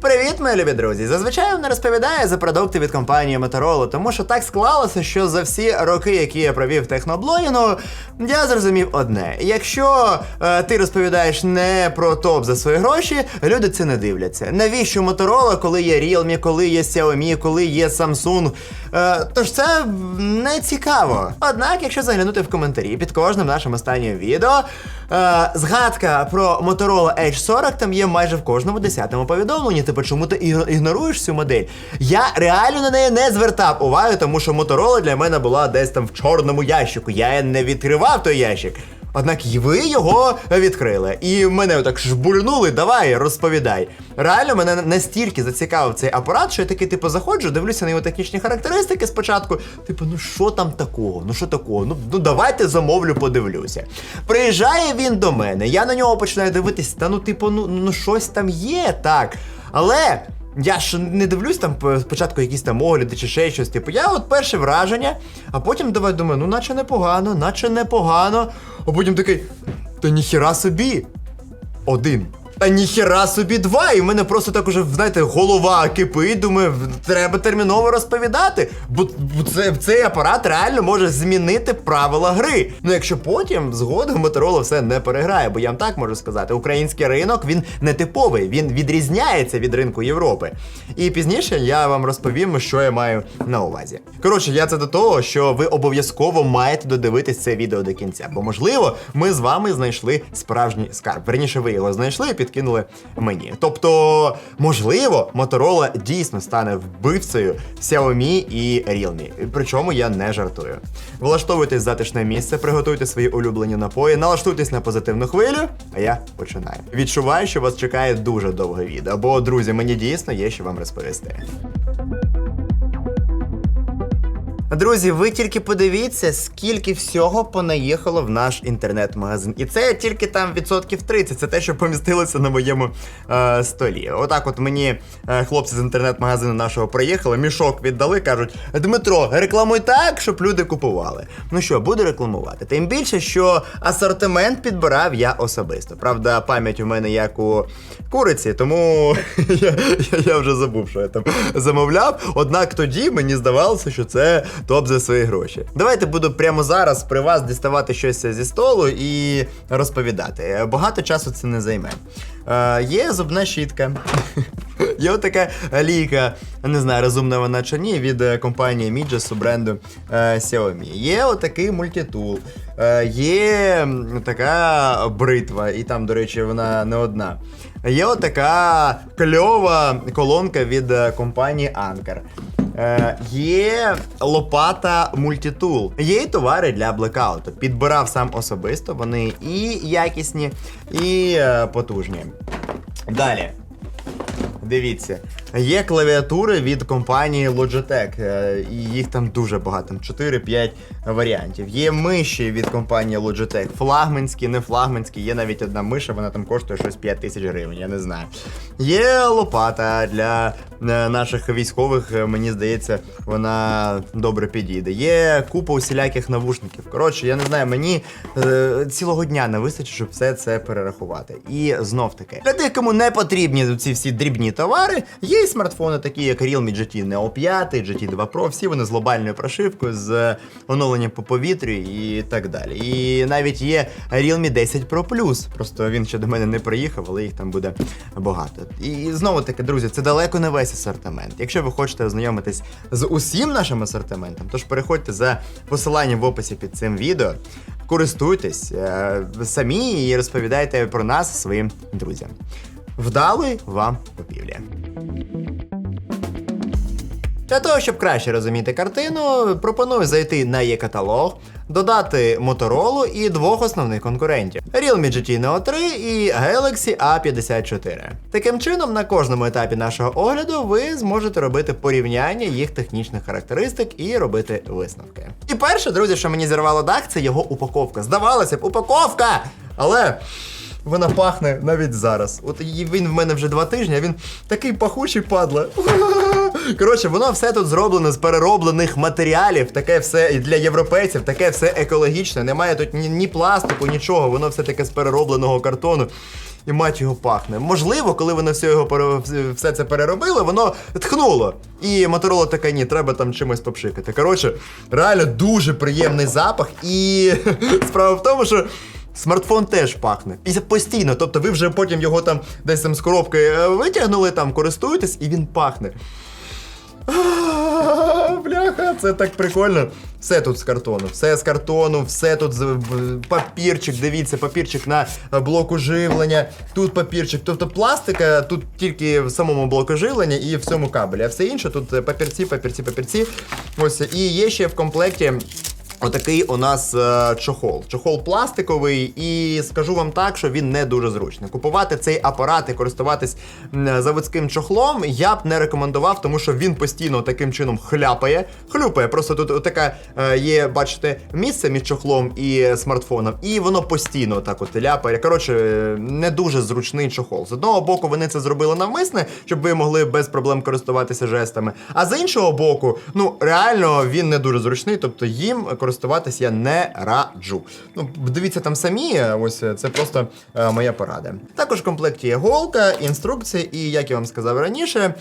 Привіт, мої любі друзі! Зазвичай вона розповідає за продукти від компанії Motorola, тому що так склалося, що за всі роки, які я провів техноблогінгу, я зрозумів одне: якщо е, ти розповідаєш не про топ за свої гроші, люди це не дивляться. Навіщо Motorola, коли є Realme, коли є Xiaomi, коли є Samsung? Е, тож це не цікаво. Однак, якщо заглянути в коментарі під кожним нашим останнім відео, е, згадка про Motorola Edge 40 там є майже в кожному десятому повідомленні. Типу, чому ти ігноруєш цю модель? Я реально на неї не звертав уваги, тому що Motorola для мене була десь там в чорному ящику. Я не відкривав той ящик. Однак і ви його відкрили. І мене отак жбурнули, давай, розповідай. Реально мене настільки зацікавив цей апарат, що я такий, типу, заходжу, дивлюся на його технічні характеристики спочатку. Типу, ну що там такого? Ну що такого? Ну, ну давайте замовлю, подивлюся. Приїжджає він до мене, я на нього починаю дивитись, та ну, типу, ну, ну щось там є, так. Але. Я ж не дивлюсь там спочатку якісь там огляди чи ще щось. Типу, я от перше враження, а потім давай думаю, ну наче непогано, наче непогано. А потім такий, та ніхіра собі. Один. Та ніхіра собі два. І в мене просто так уже, знаєте, голова кипить. Думаю, треба терміново розповідати. Бо, це, цей апарат реально може змінити правила гри. Ну якщо потім згодом Motorola все не переграє, бо я вам так можу сказати, український ринок він не типовий, він відрізняється від ринку Європи. І пізніше я вам розповім, що я маю на увазі. Коротше, я це до того, що ви обов'язково маєте додивитись це відео до кінця, бо можливо, ми з вами знайшли справжній скарб. Верніше, ви його знайшли і підкинули мені. Тобто, можливо, Motorola дійсно стане вбивцею Xiaomi і Realme. Причому я не жартую. Влаштовуйтесь затишне місце, приготуйте свої улюблені напої, налаштуйтесь на позитивну хвилю, а я починаю. Відчуваю, що вас чекає дуже довге відео, бо, друзі, мені дійсно є що вам розповісти. Друзі, ви тільки подивіться, скільки всього понаїхало в наш інтернет-магазин. І це тільки там відсотків 30, це те, що помістилося на моєму е, столі. Отак, от мені е, хлопці з інтернет-магазину нашого приїхали, мішок віддали, кажуть: Дмитро, рекламуй так, щоб люди купували. Ну що, буду рекламувати. Тим більше, що асортимент підбирав я особисто. Правда, пам'ять у мене як у куриці, тому я, я, вже забув, що я там замовляв. Однак тоді мені здавалося, що це топ за свої гроші. Давайте буду прямо зараз при вас діставати щось зі столу і розповідати. Багато часу це не займе. Е, є зубна щітка. Є отака лійка, не знаю, розумна вона чи ні, від е, компанії Midges бренду е, Xiaomi. Є отакий мультитул, е, є така бритва, і там, до речі, вона не одна. Є отака кльова колонка від компанії Anker. Е, є лопата мультитул. Є і товари для блекауту. Підбирав сам особисто. Вони і якісні, і е, потужні. Далі. Дивіться, є клавіатури від компанії Logitech, е, і їх там дуже багато, там 4-5 варіантів. Є миші від компанії Logitech, флагманські, не флагманські, є навіть одна миша, вона там коштує щось 5 тисяч гривень, я не знаю. Є лопата для е, наших військових, е, мені здається, вона добре підійде. Є купа усіляких навушників. Коротше, я не знаю, мені цілого дня не вистачить, щоб все це перерахувати. І знов таки, для тих, кому не потрібні ці всі дрібні товари, є смартфони, такі як Realme GT Neo 5, GT 2 Pro, всі вони з глобальною прошивкою, з оновленням по повітрю і так далі. І навіть є Realme 10 Pro Plus. Просто він ще до мене не приїхав, але їх там буде багато. І знову таки, друзі, це далеко не весь асортимент. Якщо ви хочете ознайомитись з усім нашим асортиментом, тож переходьте за посиланням в описі під цим відео. Користуйтесь е, самі і розповідайте про нас своїм друзям. Вдалої вам купівлі! Для того, щоб краще розуміти картину, пропоную зайти на є-каталог, додати Motorola і двох основних конкурентів: Realme GT Neo 3 і Galaxy A54. Таким чином, на кожному етапі нашого огляду ви зможете робити порівняння їх технічних характеристик і робити висновки. І перше, друзі, що мені зірвало дах, це його упаковка. Здавалося б, упаковка! Але. Вона пахне навіть зараз. От він в мене вже два тижні, а він такий пахучий падла. Коротше, воно все тут зроблено з перероблених матеріалів, таке все для європейців, таке все екологічне. Немає тут ні, ні пластику, нічого, воно все таке з переробленого картону. і мать його пахне. Можливо, коли вони все його все це переробили, воно тхнуло. І Моторола така, ні, треба там чимось попшикати. Коротше, реально дуже приємний запах. І справа в тому, що. Смартфон теж пахне. І постійно. Тобто ви вже потім його там десь там з коробки е, витягнули, там користуєтесь, і він пахне. Бляха, це так прикольно. Все тут з картону, все з картону, все тут з папірчик. Дивіться, папірчик на блоку живлення. Тут папірчик. Тобто пластика тут тільки в самому блоку живлення і в цьому кабелі. А все інше тут папірці, папірці, папірці. Ось і є ще в комплекті. Отакий у нас е, чохол. Чохол пластиковий, і скажу вам так, що він не дуже зручний. Купувати цей апарат і користуватись заводським чохлом я б не рекомендував, тому що він постійно таким чином хляпає, хлюпає. Просто тут така є, бачите, місце між чохлом і смартфоном, і воно постійно так от ляпає. Коротше, е, не дуже зручний чохол. З одного боку, вони це зробили навмисне, щоб ви могли без проблем користуватися жестами. А з іншого боку, ну реально він не дуже зручний, тобто їм користуватись я не раджу. Ну, дивіться там самі, ось це просто е, моя порада. Також в комплекті є голка, інструкція, і як я вам сказав раніше, е,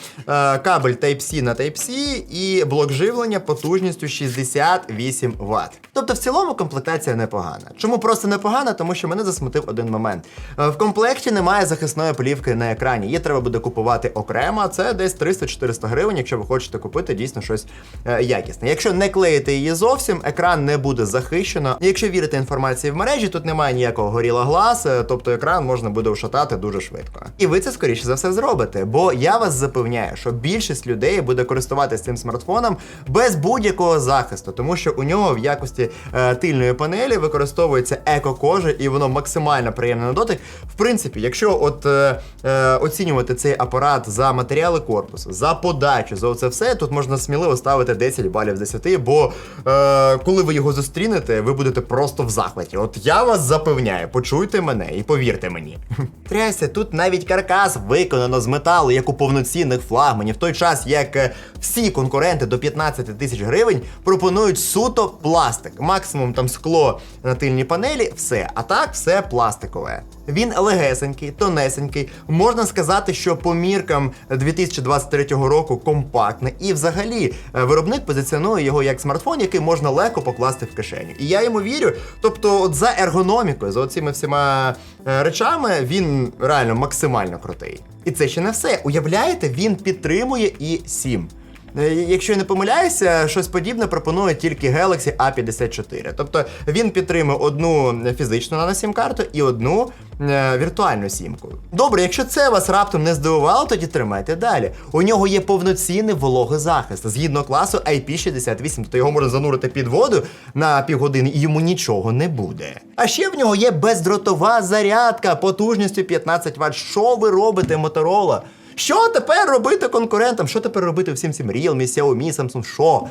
кабель Type-C на Type-C і блок живлення потужністю 68 Вт. Тобто, в цілому комплектація непогана. Чому просто непогана? Тому що мене засмутив один момент. Е, В комплекті немає захисної плівки на екрані. Її треба буде купувати окремо. Це десь 300-400 гривень, якщо ви хочете купити дійсно щось е, якісне. Якщо не клеїти її зовсім, екран не буде захищено. Якщо вірити інформації в мережі, тут немає ніякого горіла глаз, е, тобто екран можна буде ушатати дуже швидко. І ви це скоріше за все зробите, бо я вас запевняю, що більшість людей буде користуватися цим смартфоном без будь-якого захисту, тому що у нього в якості е, тильної панелі використовується еко-кожа, і воно максимально приємне на дотик. В принципі, якщо от е, е, оцінювати цей апарат за матеріали корпусу, за подачу, за це все, тут можна сміливо ставити 10 балів з 10, бо е, коли ви його зустрінете, ви будете просто в захваті. От я вас запевняю, почуйте мене і повірте мені. Трясся, тут навіть каркас виконано з металу, як у повноцінних флагманів, в той час як е, всі конкуренти до 15 тисяч гривень пропонують суто пластик. Максимум там скло на тильній панелі, все. А так все пластикове. Він легесенький, тонесенький. Можна сказати, що по міркам 2023 року компактний. І взагалі е, виробник позиціонує його як смартфон, який можна легко покласти в кишеню. І я йому вірю. Тобто, от за ергономікою, за оцими всіма е, речами, він реально максимально крутий. І це ще не все. Уявляєте, він підтримує і 7. Е, Якщо я не помиляюся, щось подібне пропонує тільки Galaxy A54. Тобто він підтримує одну фізичну наносім-карту і одну е, віртуальну сімку. Добре, якщо це вас раптом не здивувало, тоді тримайте далі. У нього є повноцінний вологозахист згідно класу IP68, тобто його можна занурити під воду на півгодини і йому нічого не буде. А ще в нього є бездротова зарядка потужністю 15 Вт. Що ви робите, Motorola? Що тепер робити конкурентам? Що тепер робити всім цим Realme, Xiaomi, Samsung? Що?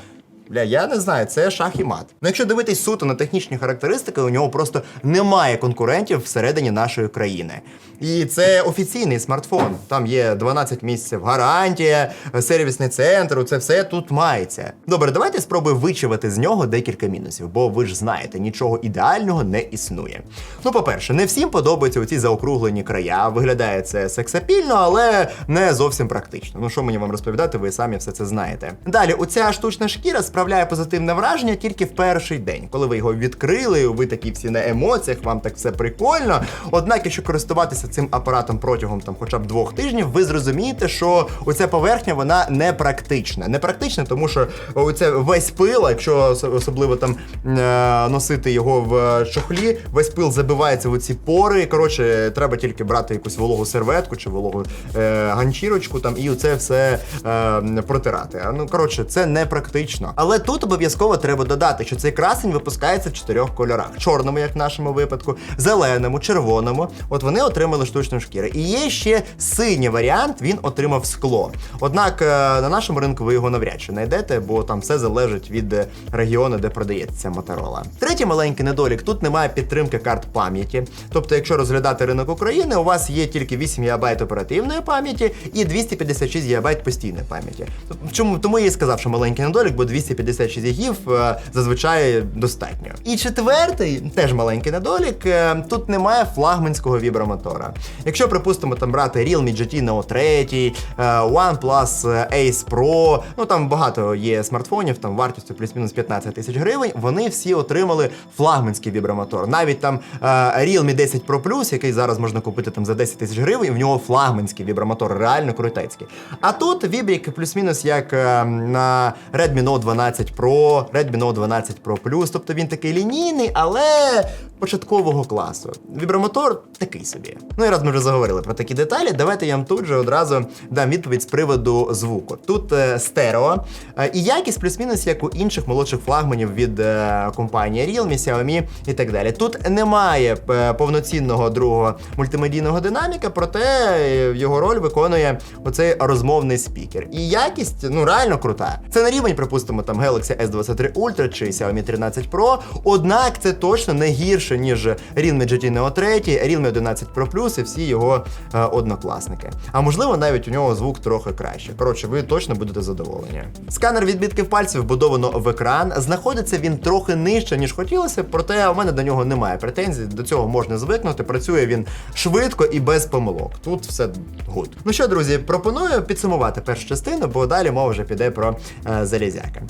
Бля, я не знаю, це шах і мат. Ну, якщо дивитись суто на технічні характеристики, у нього просто немає конкурентів всередині нашої країни. І це офіційний смартфон. Там є 12 місяців гарантія, сервісний центр, це все тут мається. Добре, давайте спробую вичавити з нього декілька мінусів, бо ви ж знаєте, нічого ідеального не існує. Ну, по-перше, не всім подобаються оці заокруглені края. Виглядає це сексапільно, але не зовсім практично. Ну що мені вам розповідати, ви самі все це знаєте. Далі, оця штучна шкіра справляє позитивне враження тільки в перший день, коли ви його відкрили, ви такі всі на емоціях, вам так все прикольно. Однак, якщо користуватися цим апаратом протягом там хоча б двох тижнів, ви зрозумієте, що оця поверхня вона не практична. Не практична, тому що оце весь пил, якщо особливо там е, носити його в чохлі, весь пил забивається в оці пори. Коротше, треба тільки брати якусь вологу серветку чи вологу е, ганчірочку там і це все е, протирати. Ну коротше, це не практично. Але тут обов'язково треба додати, що цей красень випускається в чотирьох кольорах: чорному, як в нашому випадку, зеленому, червоному. От вони отримали штучну шкіру. І є ще синій варіант, він отримав скло. Однак е, на нашому ринку ви його навряд чи знайдете, бо там все залежить від е, регіону, де продається Моторола. Третій маленький недолік: тут немає підтримки карт пам'яті. Тобто, якщо розглядати ринок України, у вас є тільки 8 ГБ оперативної пам'яті і 256 ГБ постійної пам'яті. Чому тому я і сказав, що маленький недолік, бо 256 256 гігів е, зазвичай достатньо. І четвертий, теж маленький недолік, е, тут немає флагманського вібромотора. Якщо, припустимо, там брати Realme GT Neo 3, е, OnePlus Ace Pro, ну там багато є смартфонів, там вартістю плюс-мінус 15 тисяч гривень, вони всі отримали флагманський вібромотор. Навіть там Realme 10 Pro Plus, який зараз можна купити там за 10 тисяч гривень, в нього флагманський вібромотор, реально крутецький. А тут вібрік плюс-мінус як на Redmi Note 12 Pro, Redmi Note 12 Pro Plus, тобто він такий лінійний, але початкового класу. Вібромотор такий собі. Ну і раз ми вже заговорили про такі деталі, давайте я вам тут же одразу дам відповідь з приводу звуку. Тут е, стерео, е, і якість плюс-мінус, як у інших молодших флагманів від е, компанії Realme, Xiaomi і так далі. Тут немає е, повноцінного другого мультимедійного динаміка, проте е, його роль виконує оцей розмовний спікер. І якість ну реально крута. Це на рівень, припустимо, там Galaxy S23 Ultra чи Xiaomi 13 Pro. Однак це точно не гірше, ніж Realme GT Neo 3, Realme 11 Pro Plus і всі його е, однокласники. А можливо, навіть у нього звук трохи краще. Коротше, ви точно будете задоволені. Сканер відбитків пальців вбудовано в екран. Знаходиться він трохи нижче, ніж хотілося, проте у мене до нього немає претензій. До цього можна звикнути. Працює він швидко і без помилок. Тут все гуд. Ну що, друзі, пропоную підсумувати першу частину, бо далі мова вже піде про е, залізяка.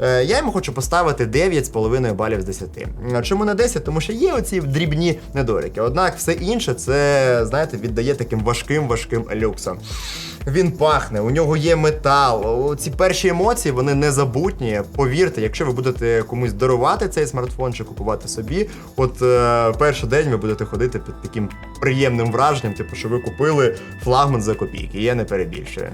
Е, я йому хочу поставити 9,5 балів з 10. Е, Чому не 10? Тому що є оці дрібні недоліки. Однак все інше це, знаєте, віддає таким важким важким люксом. Він пахне, у нього є метал. Ці перші емоції вони незабутні. Повірте, якщо ви будете комусь дарувати цей смартфон чи купувати собі, от е, перший день ви будете ходити під таким приємним враженням, типу, що ви купили флагман за копійки. Я не перебільшую.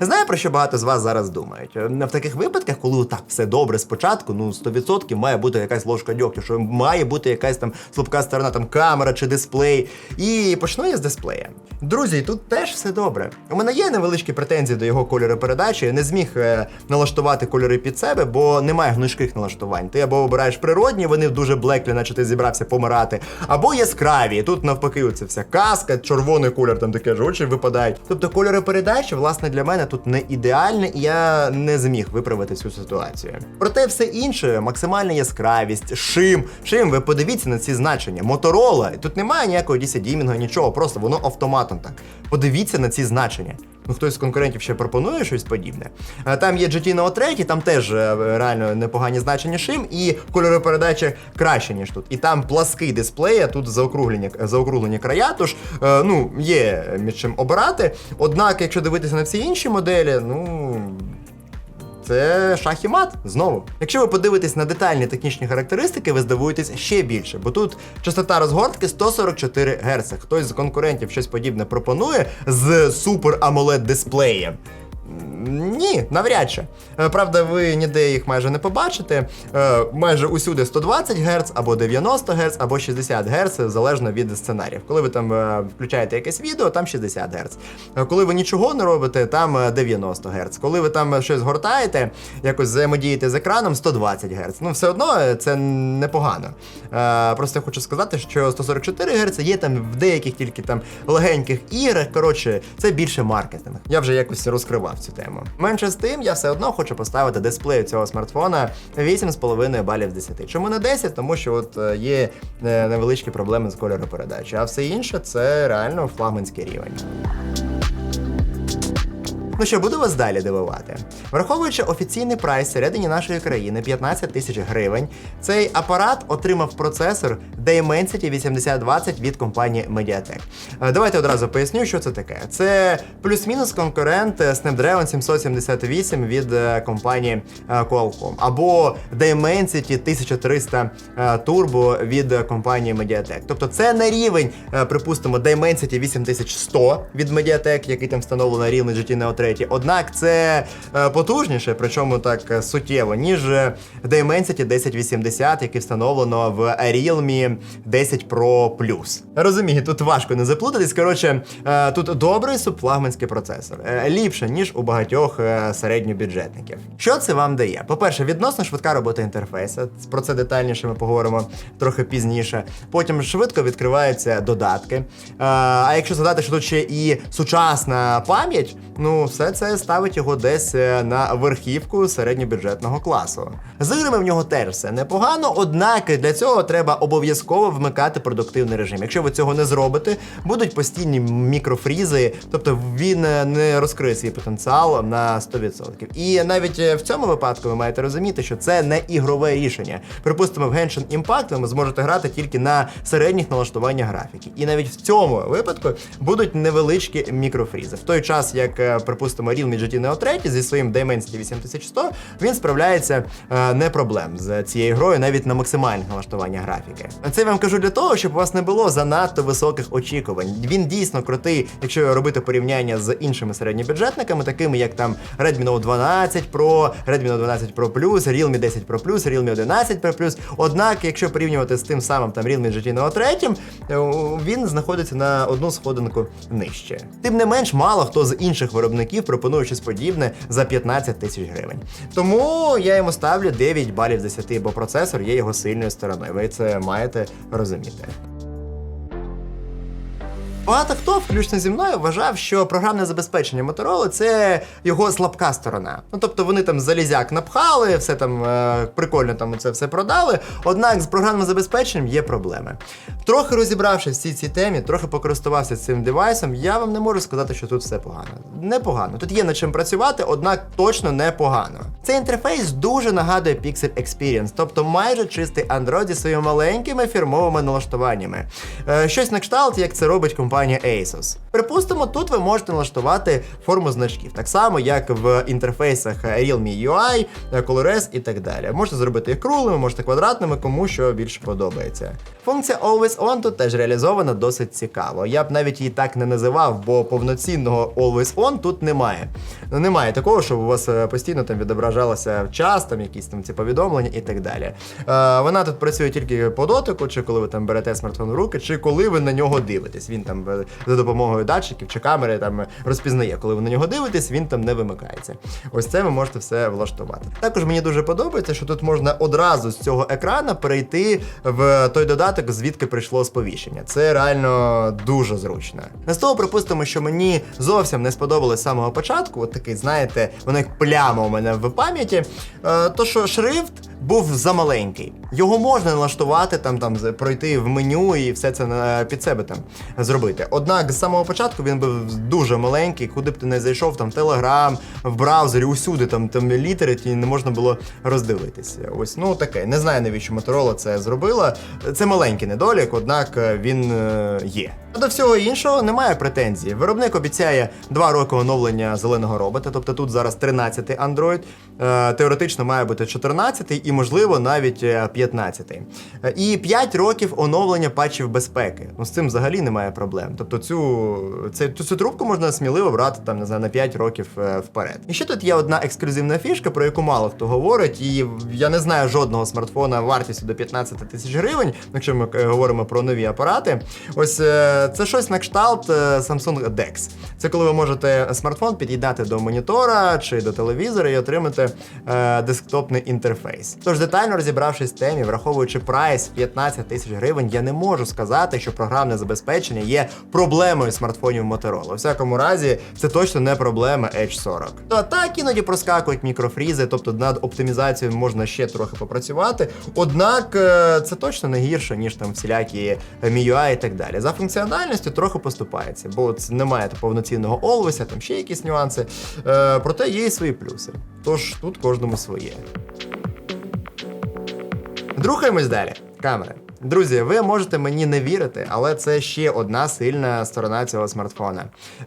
Знаю, про що багато з вас зараз думають. Е, В таких випадках, коли так все добре спочатку, ну 100% має бути якась ложка дьогтю, що має бути якась там слабка сторона, там камера чи дисплей. І почну я з дисплея. Друзі, тут теж все добре. У мене є невеличкі претензії до його кольору передачі. Я не зміг е, налаштувати кольори під себе, бо немає гнучких налаштувань. Ти або обираєш природні, вони дуже блеклі, наче ти зібрався помирати, або яскраві. Тут навпаки, оце вся каска, червоний колір, там таке ж очі випадають. Тобто кольори передачі, власне, для мене тут не ідеальне, і я не зміг виправити цю ситуацію. Проте все інше, максимальна яскравість, шим. Шим, ви подивіться на ці значення. Моторола, тут немає ніякого дісядімінга, нічого, просто воно автоматом так. Подивіться на ці значення. Ну, хтось з конкурентів ще пропонує щось подібне. Там є GT Neo 3, там теж е, реально непогані значення шим, і кольори передачі краще, ніж тут. І там плаский дисплей, а тут заокруглені, заокруглені края, тож е, ну, є між чим обирати. Однак, якщо дивитися на всі інші моделі, ну. Це шах і мат знову. Якщо ви подивитесь на детальні технічні характеристики, ви здивуєтесь ще більше, бо тут частота розгортки 144 Гц. Хтось з конкурентів щось подібне пропонує з супер AMOLED дисплеєм. Ні, навряд чи. Е, Правда, ви ніде їх майже не побачите. Е, Майже усюди 120 Гц, або 90 Гц, або 60 Гц, залежно від сценаріїв. Коли ви там е, включаєте якесь відео, там 60 Гц. Коли ви нічого не робите, там е, 90 Гц. Коли ви там щось гортаєте, якось взаємодієте з екраном, 120 Гц. Ну, все одно це непогано. Просто я хочу сказати, що 144 Гц є там в деяких тільки там легеньких іграх. Коротше, це більше маркетинг. Я вже якось розкривав цю тему. Менше з тим, я все одно хочу поставити дисплею цього смартфона 8,5 балів з 10. Чому не 10? Тому що от е, є е, невеличкі проблеми з кольором передачі, а все інше це реально флагманський рівень. Ну що, буду вас далі дивувати. Враховуючи офіційний прайс всередині нашої країни 15 тисяч гривень, цей апарат отримав процесор Dimensity 8020 від компанії Mediatek. Е, Давайте одразу поясню, що це таке. Це плюс-мінус конкурент Snapdragon 778 від е, компанії е, Qualcomm, або Dimensity 1300 е, Turbo від компанії Mediatek. Тобто це на рівень, припустимо, Dimensity 8100 від Mediatek, який там встановлено на рівні GT Neo 3. Однак це е, потужніше, причому так е, суттєво, ніж е, Dimensity 1080, який встановлено в Realme 10 Pro Plus. Розумію, тут важко не заплутатись. Коротше, тут добрий субфлагманський процесор, ліпше, ніж у багатьох середньобюджетників. Що це вам дає? По-перше, відносно швидка робота інтерфейсу. Про це детальніше ми поговоримо трохи пізніше. Потім швидко відкриваються додатки. А якщо згадати, що тут ще і сучасна пам'ять, ну все це ставить його десь е, на верхівку середньобюджетного класу. З іграми в нього теж все непогано, однак для цього треба обов'язково вмикати продуктивний режим. Якщо ви цього не зробите, будуть постійні мікрофрізи, тобто він е, не розкриє свій потенціал на 100%. І навіть е, в цьому випадку ви маєте розуміти, що це не ігрове рішення. Припустимо, в Genshin Impact ви зможете грати тільки на середніх налаштуваннях графіки. І навіть в цьому випадку будуть невеличкі мікрофрізи. В той час, як, е, припустимо, Realme GT Neo 3 зі своїм Dimensity 8100, він справляється е, не проблем з цією грою, навіть на максимальних налаштуваннях графіки. Це я вам кажу для того, щоб у вас не було занадто високих очікувань. Він дійсно крутий, якщо робити порівняння з іншими середньобюджетниками, такими як там Redmi Note 12 Pro, Redmi Note 12 Pro Plus, Realme 10 Pro Plus, Realme 11 Pro Plus. Однак, якщо порівнювати з тим самим там Realme GT Neo 3, е, він знаходиться на одну сходинку нижче. Тим не менш, мало хто з інших виробників пропонує щось подібне за 15 тисяч гривень. Тому я йому ставлю 9 балів з 10, бо процесор є його сильною стороною. Ви це маєте розуміти. Багато хто, включно зі мною, вважав, що програмне забезпечення Motorola – це його слабка сторона. Ну тобто вони там залізяк напхали, все там е, прикольно там це все продали. Однак з програмним забезпеченням є проблеми. Трохи розібравшись в цій цій темі, трохи покористувався цим девайсом, я вам не можу сказати, що тут все погано. Непогано. Тут є над чим працювати, однак точно непогано. Цей інтерфейс дуже нагадує Pixel Experience, тобто майже чистий Android зі своїми маленькими фірмовими налаштуваннями. Е, щось на кшталт, як це робить компанія Asus. Припустимо, тут ви можете налаштувати форму значків, так само, як в інтерфейсах Realme UI, ColorOS і так далі. Можете зробити їх круглими, можете квадратними, кому що більше подобається. Функція Always On тут теж реалізована досить цікаво. Я б навіть її так не називав, бо повноцінного Always On тут немає. Ну, немає такого, щоб у вас е, постійно там відображалося час, там якісь там ці повідомлення і так далі. Е, вона тут працює тільки по дотику, чи коли ви там берете смартфон в руки, чи коли ви на нього дивитесь. Він там за допомогою датчиків чи камери там розпізнає, коли ви на нього дивитесь, він там не вимикається. Ось це ви можете все влаштувати. Також мені дуже подобається, що тут можна одразу з цього екрана перейти в той додаток, звідки прийшло сповіщення. Це реально дуже зручно. З того припустимо, що мені зовсім не сподобалось з самого початку. От такий, знаєте, воно як пляма у мене в пам'яті. Е, то що шрифт був замаленький. Його можна налаштувати, там там пройти в меню і все це під себе там зробити. Однак з самого початку він був дуже маленький, куди б ти не зайшов, там Telegram, в браузері, усюди там там літери, ті не можна було роздивитися. Ось ну таке. Не знаю навіщо Motorola це зробила. Це маленький недолік, однак е, він е, є. А до всього іншого немає претензій. Виробник обіцяє 2 роки оновлення зеленого робота, тобто тут зараз 13-й Android, е, теоретично має бути 14-й і, можливо, навіть е, 15-й. Е, І 5 років оновлення патчів безпеки. Ну з цим взагалі немає проблем. Тобто цю, цю, цю, трубку можна сміливо брати там, не знаю, на 5 років е, вперед. І ще тут є одна ексклюзивна фішка, про яку мало хто говорить, і я не знаю жодного смартфона вартістю до 15 тисяч гривень, якщо ми е, говоримо про нові апарати. Ось е, це щось на кшталт е, Samsung DeX. Це коли ви можете смартфон під'єднати до монітора чи до телевізора і отримати е, десктопний інтерфейс. Тож детально розібравшись в темі, враховуючи прайс 15 тисяч гривень, я не можу сказати, що програмне забезпечення є проблемою смартфонів Motorola. У всякому разі, це точно не проблема Edge 40. То так іноді проскакують мікрофрізи, тобто над оптимізацією можна ще трохи попрацювати. Однак е, це точно не гірше, ніж там всілякі MIUI і так далі. За функціональністю трохи поступається, бо це немає повноцінного олвеся, там ще якісь нюанси. Е, проте є і свої плюси. Тож тут кожному своє. Рухаємось далі. Камери. Друзі, ви можете мені не вірити, але це ще одна сильна сторона цього смартфона.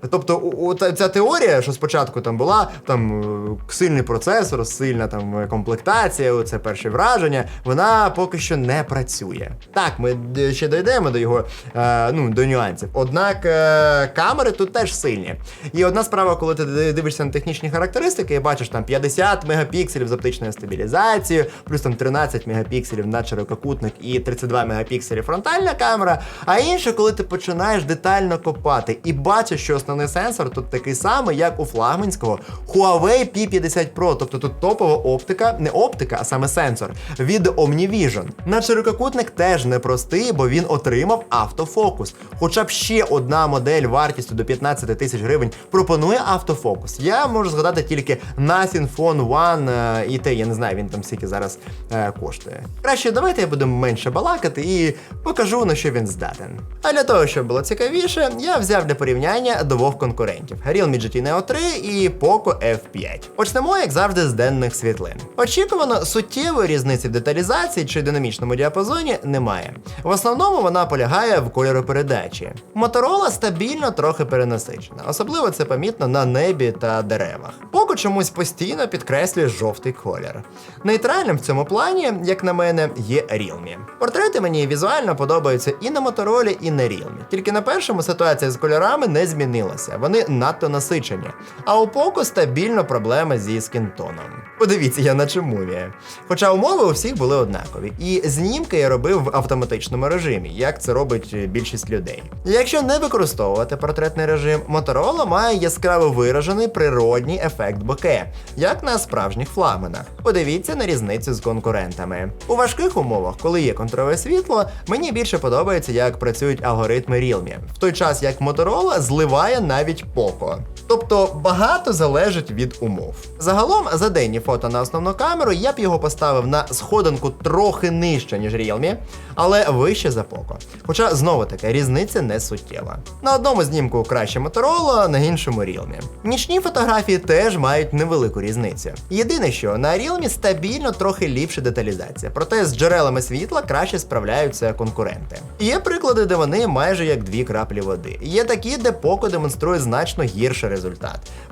Тобто, у- у- ця теорія, що спочатку там була там е, сильний процесор, сильна там комплектація, це перше враження, вона поки що не працює. Так, ми ще дійдемо до його е, ну, до нюансів. Однак е, камери тут теж сильні. І одна справа, коли ти дивишся на технічні характеристики і бачиш там 50 мегапікселів з оптичною стабілізацією, плюс там 13 мегапікселів на ширококутник і 32 2 мегапікселі фронтальна камера, а інше, коли ти починаєш детально копати і бачиш, що основний сенсор тут такий самий, як у флагманського Huawei P50 Pro. Тобто тут топова оптика, не оптика, а саме сенсор від OmniVision. Наш ширококутник теж непростий, бо він отримав автофокус. Хоча б ще одна модель вартістю до 15 тисяч гривень пропонує автофокус. Я можу згадати тільки Nothing Phone One е, і те, я не знаю, він там скільки зараз е, коштує. Краще давайте я буду менше балакати і покажу на що він здатен. А для того, щоб було цікавіше, я взяв для порівняння двох конкурентів: Realme GT Neo 3 і Poco F5. Почнемо, як завжди, з денних світлин. Очікувано, суттєвої різниці в деталізації чи динамічному діапазоні немає. В основному вона полягає в кольоропередачі. Моторола стабільно трохи перенасичена, особливо це помітно на небі та деревах. Poco чомусь постійно підкреслює жовтий колір. Нейтральним в цьому плані, як на мене, є Realme. Портрети мені візуально подобаються і на моторолі, і на Realme. Тільки на першому ситуація з кольорами не змінилася, вони надто насичені. А у Poco стабільно проблеми зі скінтоном. Подивіться, я наче мумія. Хоча умови у всіх були однакові, і знімки я робив в автоматичному режимі, як це робить більшість людей. Якщо не використовувати портретний режим, Motorola має яскраво виражений природній ефект боке, як на справжніх флагманах. Подивіться на різницю з конкурентами. У важких умовах, коли є контрове світло, мені більше подобається, як працюють алгоритми Realme, в той час як Motorola зливає навіть Poco. Тобто багато залежить від умов. Загалом за денні фото на основну камеру я б його поставив на сходинку трохи нижче, ніж Realme, але вище за Poco. Хоча знову таки різниця не суттєва. На одному знімку краще Motorola, на іншому Realme. Нічні фотографії теж мають невелику різницю. Єдине, що на Realme стабільно трохи ліпша деталізація, проте з джерелами світла краще справляються конкуренти. Є приклади, де вони майже як дві краплі води. Є такі, де Poco демонструє значно гірший результат.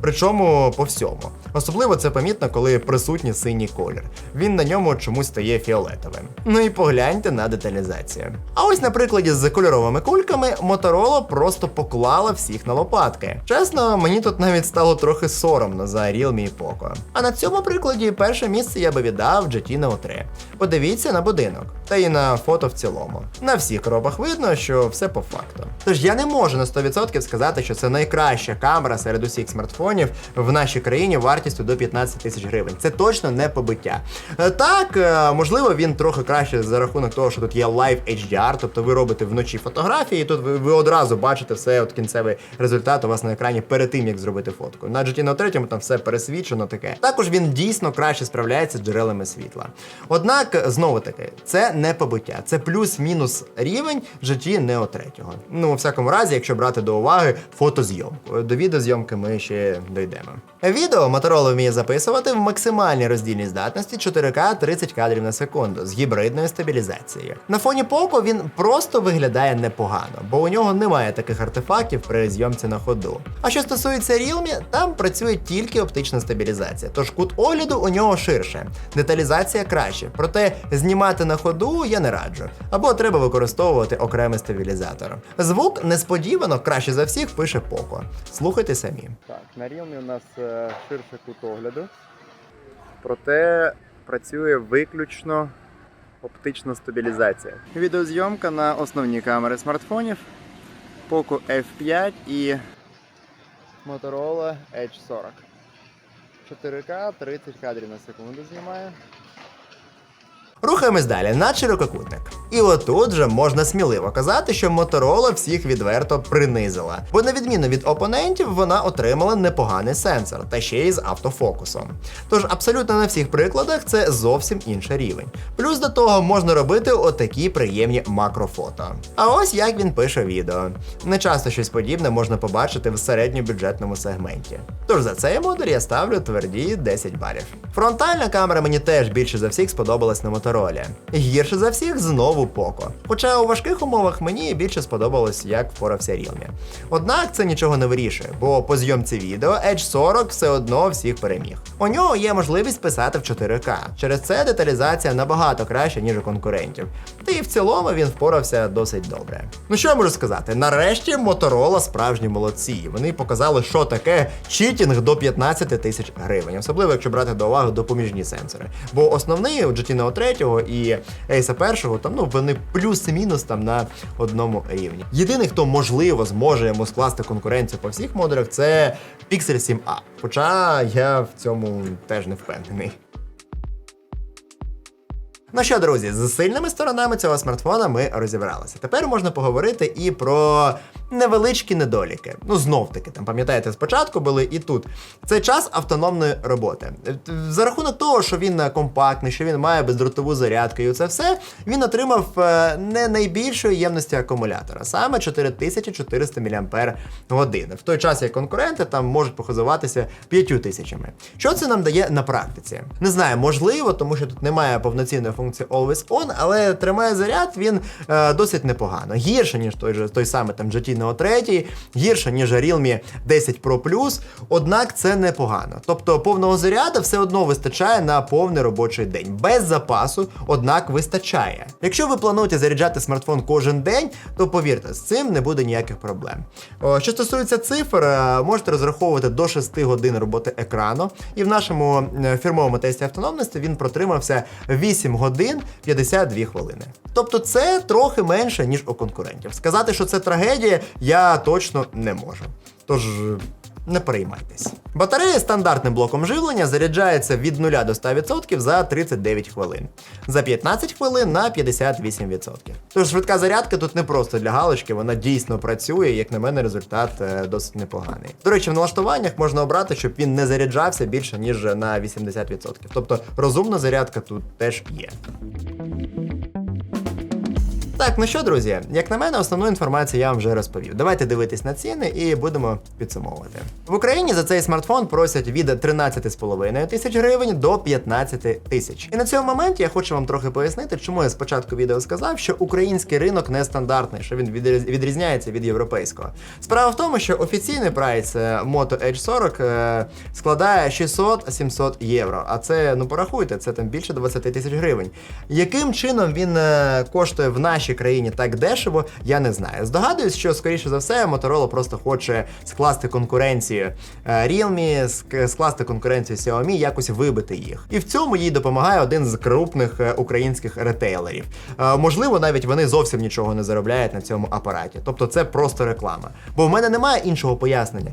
Причому по всьому. Особливо це помітно, коли присутній синій колір. Він на ньому чомусь стає фіолетовим. Ну і погляньте на деталізацію. А ось на прикладі з кольоровими кульками Motorola просто поклала всіх на лопатки. Чесно, мені тут навіть стало трохи соромно за Realme і Poco. А на цьому прикладі перше місце я би віддав GT Neo 3. Подивіться на будинок, та й на фото в цілому. На всіх коробах видно, що все по факту. Тож я не можу на 100% сказати, що це найкраща камера серед усіх смартфонів в нашій країні вартістю до 15 тисяч гривень. Це точно не побиття. Е, Так, е, можливо, він трохи краще за рахунок того, що тут є Live HDR, тобто ви робите вночі фотографії, і тут ви, одразу бачите все, от кінцевий результат у вас на екрані перед тим, як зробити фотку. На GT Neo 3 там все пересвічено таке. Також він дійсно краще справляється з джерелами світла. Однак, знову таки, це не побиття, це плюс-мінус рівень GT Neo 3. Ну, у всякому разі, якщо брати до уваги фотозйомку. До відеозйомки ми ще дійдемо. Відео Motorola вміє записувати в максимальній роздільній здатності 4К 30 кадрів на секунду з гібридною стабілізацією. На фоні Poco він просто виглядає непогано, бо у нього немає таких артефактів при зйомці на ходу. А що стосується Realme, там працює тільки оптична стабілізація, тож кут огляду у нього ширше, деталізація краще. Проте знімати на ходу я не раджу, або треба використовувати окремий стабілізатор. Звук несподівано краще за всіх пише Poco. Слухайте. Так, на Realme у нас е, ширший кут огляду. Проте працює виключно оптична стабілізація. Відеозйомка на основні камери смартфонів Poco F5 і Motorola Edge 40. 4К 30 кадрів на секунду знімає. Рухаємось далі на ширококутник. І отут же можна сміливо казати, що Motorola всіх відверто принизила. Бо на відміну від опонентів, вона отримала непоганий сенсор, та ще й з автофокусом. Тож абсолютно на всіх прикладах це зовсім інший рівень. Плюс до того можна робити отакі приємні макрофото. А ось як він пише відео. Не часто щось подібне можна побачити в середньобюджетному сегменті. Тож за цей модуль я ставлю тверді 10 балів. Фронтальна камера мені теж більше за всіх сподобалась на Motorola. Гірше за всіх знову Poco. Хоча у важких умовах мені більше сподобалось, як впорався Realme. Однак це нічого не вирішує, бо по зйомці відео Edge 40 все одно всіх переміг. У нього є можливість писати в 4К. Через це деталізація набагато краща, ніж у конкурентів. Та і в цілому він впорався досить добре. Ну що я можу сказати? Нарешті Motorola справжні молодці. Вони показали, що таке читінг до 15 тисяч гривень, особливо якщо брати до уваги допоміжні сенсори. Бо основний у GT Neo 3 третього і Ейса першого, там ну вони плюс-мінус там на одному рівні. Єдиний, хто можливо зможе йому скласти конкуренцію по всіх модулях, це Pixel 7a. Хоча я в цьому теж не впевнений. Ну що, друзі, з сильними сторонами цього смартфона ми розібралися. Тепер можна поговорити і про невеличкі недоліки. Ну, знов таки, там пам'ятаєте, спочатку були і тут. Це час автономної роботи. За рахунок того, що він е, компактний, що він має бездротову зарядку, і це все, він отримав е, не найбільшої ємності акумулятора, саме 4400 мАч. В той час, як конкуренти там можуть похизуватися 5000. Що це нам дає на практиці? Не знаю, можливо, тому що тут немає повноцінної функції Always On, але тримає заряд він е, досить непогано. Гірше, ніж той же той самий там GT Neo 3, гірше, ніж Realme 10 Pro Plus, однак це непогано. Тобто повного заряду все одно вистачає на повний робочий день. Без запасу, однак вистачає. Якщо ви плануєте заряджати смартфон кожен день, то повірте, з цим не буде ніяких проблем. О, що стосується цифр, е, можете розраховувати до 6 годин роботи екрану, і в нашому е, фірмовому тесті автономності він протримався 8 годин 52 хвилини. Тобто це трохи менше, ніж у конкурентів. Сказати, що це трагедія, я точно не можу. Тож. Не переймайтесь. Батарея стандартним блоком живлення заряджається від 0 до 100% за 39 хвилин, за 15 хвилин на 58%. Тож швидка зарядка тут не просто для галочки, вона дійсно працює, як на мене, результат е, досить непоганий. До речі, в налаштуваннях можна обрати, щоб він не заряджався більше ніж на 80%. Тобто розумна зарядка тут теж є. Так, ну що, друзі, як на мене, основну інформацію я вам вже розповів. Давайте дивитись на ціни і будемо підсумовувати. В Україні за цей смартфон просять від 13,5 тисяч гривень до 15 тисяч. І на цьому моменті я хочу вам трохи пояснити, чому я спочатку відео сказав, що український ринок нестандартний, що він відріз- відрізняється від європейського. Справа в тому, що офіційний прайс е, Moto Edge 40 е, складає 600-700 євро. А це, ну порахуйте, це там більше 20 тисяч гривень. Яким чином він е, коштує в нашій країні так дешево, я не знаю. Здогадуюсь, що скоріше за все Motorola просто хоче скласти конкуренцію е, Realme, скласти конкуренцію Xiaomi, якось вибити їх. І в цьому їй допомагає один з крупних е, українських ретейлерів. Е, Можливо, навіть вони зовсім нічого не заробляють на цьому апараті. Тобто це просто реклама. Бо в мене немає іншого пояснення.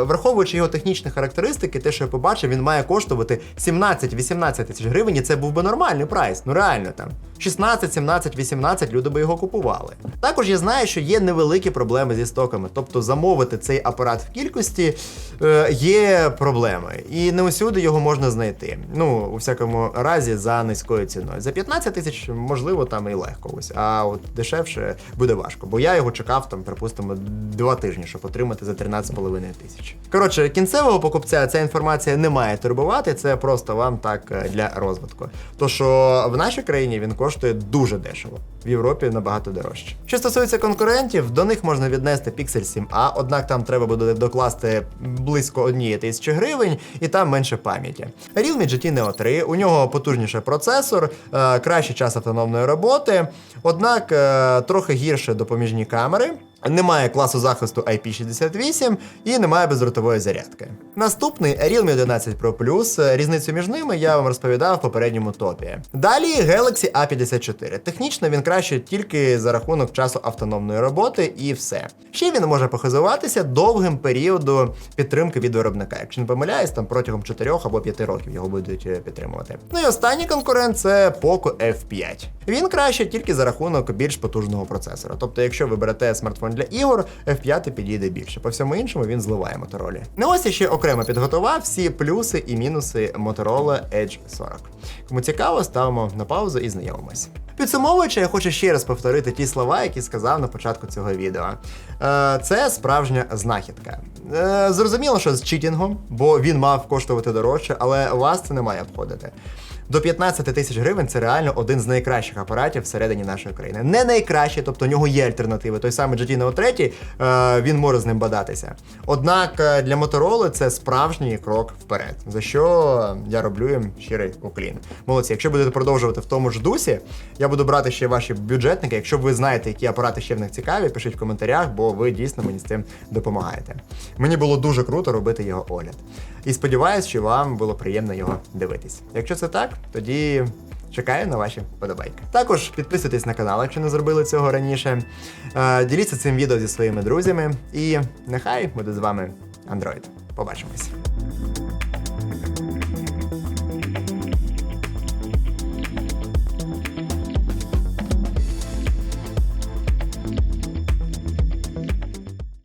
Враховуючи його технічні характеристики, те, що я побачив, він має коштувати 17-18 тисяч гривень, і це був би нормальний прайс. Ну реально там 16, 17, 18 люди би його купували. Також я знаю, що є невеликі проблеми зі стоками, тобто замовити цей апарат в кількості е, є проблеми, і не усюди його можна знайти. Ну, у всякому разі, за низькою ціною. За 15 тисяч, можливо, там і легко ось, а от дешевше буде важко, бо я його чекав там, припустимо, два тижні, щоб отримати за 13,5 тисяч. Коротше, кінцевого покупця ця інформація не має турбувати, це просто вам так е, для розвитку. То що в нашій країні він коштує дуже дешево. В Європі набагато дорожче. Що стосується конкурентів, до них можна віднести Pixel 7a, однак там треба буде докласти близько однієї тисячі гривень, і там менше пам'яті. Realme GT Neo 3, у нього потужніший процесор, е, кращий час автономної роботи, однак е, трохи гірше допоміжні камери. Немає класу захисту IP68 і немає бездротової зарядки. Наступний Realme 11 Pro Plus. Різницю між ними я вам розповідав в попередньому топі. Далі Galaxy A54. Технічно він краще тільки за рахунок часу автономної роботи і все. Ще він може похизуватися довгим періодом підтримки від виробника. Якщо не помиляюсь, там протягом 4 або 5 років його будуть е, підтримувати. Ну і останній конкурент це Poco F5. Він краще тільки за рахунок більш потужного процесора. Тобто, якщо ви берете смартфон для ігор, F5 підійде більше. По всьому іншому він зливає Motorola. Ну ось я ще окремо підготував всі плюси і мінуси Motorola Edge 40. Кому цікаво, ставимо на паузу і знайомимось. Підсумовуючи, я хочу ще раз повторити ті слова, які сказав на початку цього відео. Е, це справжня знахідка. Е, зрозуміло, що з читінгом, бо він мав коштувати дорожче, але вас це не має обходити. До 15 тисяч гривень це реально один з найкращих апаратів всередині нашої країни. Не найкращий, тобто у нього є альтернативи. Той самий GT Neo 3, е, він може з ним бадатися. Однак е, для Motorola це справжній крок вперед, за що я роблю їм щирий уклін. Молодці, якщо будете продовжувати в тому ж дусі, я буду брати ще ваші бюджетники. Якщо ви знаєте, які апарати ще в них цікаві, пишіть в коментарях, бо ви дійсно мені з цим допомагаєте. Мені було дуже круто робити його огляд. І сподіваюся, що вам було приємно його дивитись. Якщо це так, тоді Чекаю на ваші подобайки. Також підписуйтесь на канал, якщо не зробили цього раніше. Е, Діліться цим відео зі своїми друзями. І нехай буде з вами Android. Побачимось.